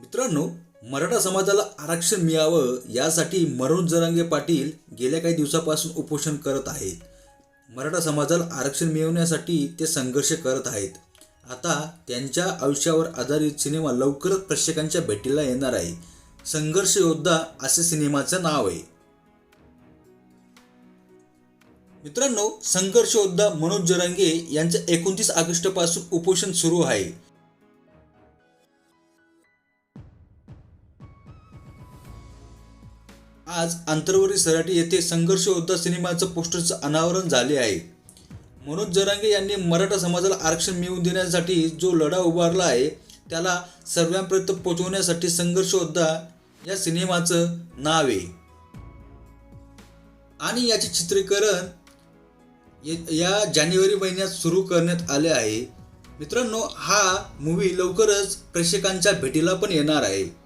मित्रांनो मराठा समाजाला आरक्षण मिळावं यासाठी मनोज जरांगे पाटील गेल्या काही दिवसापासून उपोषण करत आहेत. मराठा समाजाला आरक्षण मिळवण्यासाठी ते संघर्ष करत आहेत. आता त्यांच्या आयुष्यावर आधारित सिनेमा लवकरच प्रेक्षकांच्या भेटीला येणार आहे. संघर्ष योद्धा असे सिनेमाचं नाव आहे. मित्रांनो संघर्ष योद्धा मनोज जरांगे यांचं एकोणतीस ऑगस्टपासून उपोषण सुरू आहे. आज आंतरवरी सराटी येथे संघर्ष योद्धा सिनेमाचं पोस्टरचं अनावरण झाले आहे. मनोज जरांगे यांनी मराठा समाजाला आरक्षण मिळवून देण्यासाठी जो लढा उभारला आहे त्याला सर्वांपर्यंत पोहोचवण्यासाठी संघर्ष योद्धा या सिनेमाचं नाव आहे. आणि याचे चित्रीकरण ये- या जानेवारी महिन्यात सुरू करण्यात आले आहे. मित्रांनो हा मूवी लवकरच प्रेक्षकांच्या भेटीला पण येणार आहे.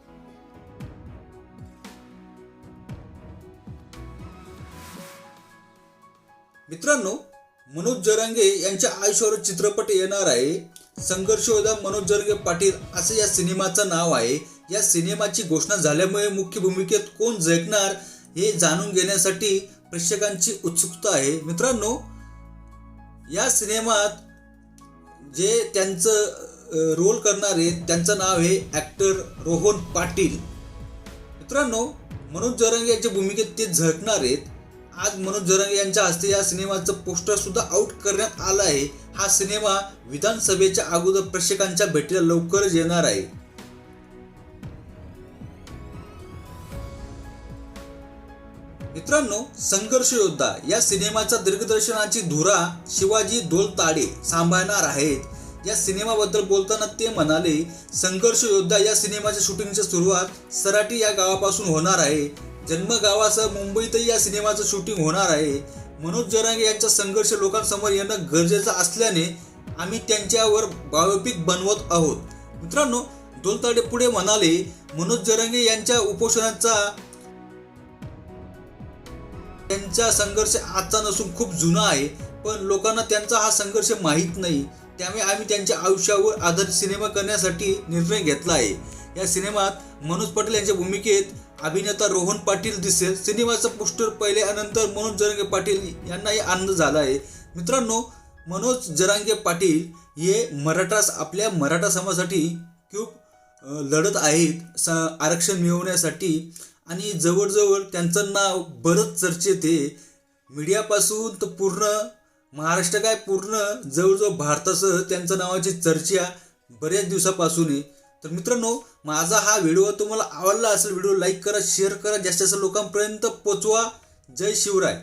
मित्रांनो मनोज जरांगे यांच्या आयुष्यावर चित्रपट येणार आहे. संघर्ष योद्धा मनोज जरांगे पाटील असं या सिनेमाचं नाव आहे. या सिनेमाची घोषणा झाल्यामुळे मुख्य भूमिकेत कोण जगणार हे जाणून घेण्यासाठी प्रेक्षकांची उत्सुकता आहे. मित्रांनो या सिनेमात जे त्यांचं रोल करणार आहेत त्यांचं नाव आहे ॲक्टर रोहन पाटील. मित्रांनो मनोज जरांगे यांच्या भूमिकेत ते झळकणार आहेत. आज मनोज जरांगे यांच्या हस्ते या सिनेमाचं पोस्टर सुद्धा आउट करण्यात आलं आहे. हा सिनेमा विधानसभेच्या अगोदर प्रेक्षकांच्या भेटीला लवकरच येणार आहे. मित्रांनो संघर्ष योद्धा या सिनेमाचा दिग्दर्शनाची धुरा शिवाजी दोलताडे सांभाळणार आहेत. या सिनेमाबद्दल बोलताना ते म्हणाले संघर्ष योद्धा या सिनेमाच्या शूटिंगची सुरुवात सराटी या गावापासून होणार आहे. जन्मगावासह मुंबईतही या सिनेमाचं शूटिंग होणार आहे. मनोज जरांगे यांचा संघर्ष लोकांसमोर येणं गरजेचं असल्याने आम्ही त्यांच्यावर बायोपिक बनवत आहोत. मित्रांनो दोलताडे पुढे म्हणाले मनोज जरांगे यांच्या उपोषणाचा त्यांचा संघर्ष आजचा नसून खूप जुना आहे पण लोकांना त्यांचा हा संघर्ष माहीत नाही. त्यामुळे आम्ही त्यांच्या आयुष्यावर आधारित सिनेमा करण्यासाठी निर्णय घेतला आहे. या सिनेमात मनोज पाटील यांच्या भूमिकेत अभिनेता रोहन पाटील दिसेल. सिनेमाचं पोस्टर पहिल्यानंतर मनोज जरांगे पाटील यांनाही आनंद झाला आहे. मित्रांनो मनोज जरांगे पाटील हे मराठा आपल्या मराठा समाजासाठी खूप लढत आहेत. स आरक्षण मिळवण्यासाठी. आणि जवळजवळ त्यांचं नाव बरंच चर्चेत आहे. मीडियापासून तर पूर्ण महाराष्ट्र काय पूर्ण जवळजवळ भारतासह त्यांच्या नावाची चर्चा बऱ्याच दिवसापासून आहे. तर मित्रांनो माझा हा व्हिडिओ तुम्हाला आवडला असेल व्हिडिओ लाईक करा शेअर करा. जास्तीत जास्त लोकांपर्यंत पोचवा. जय शिवराय.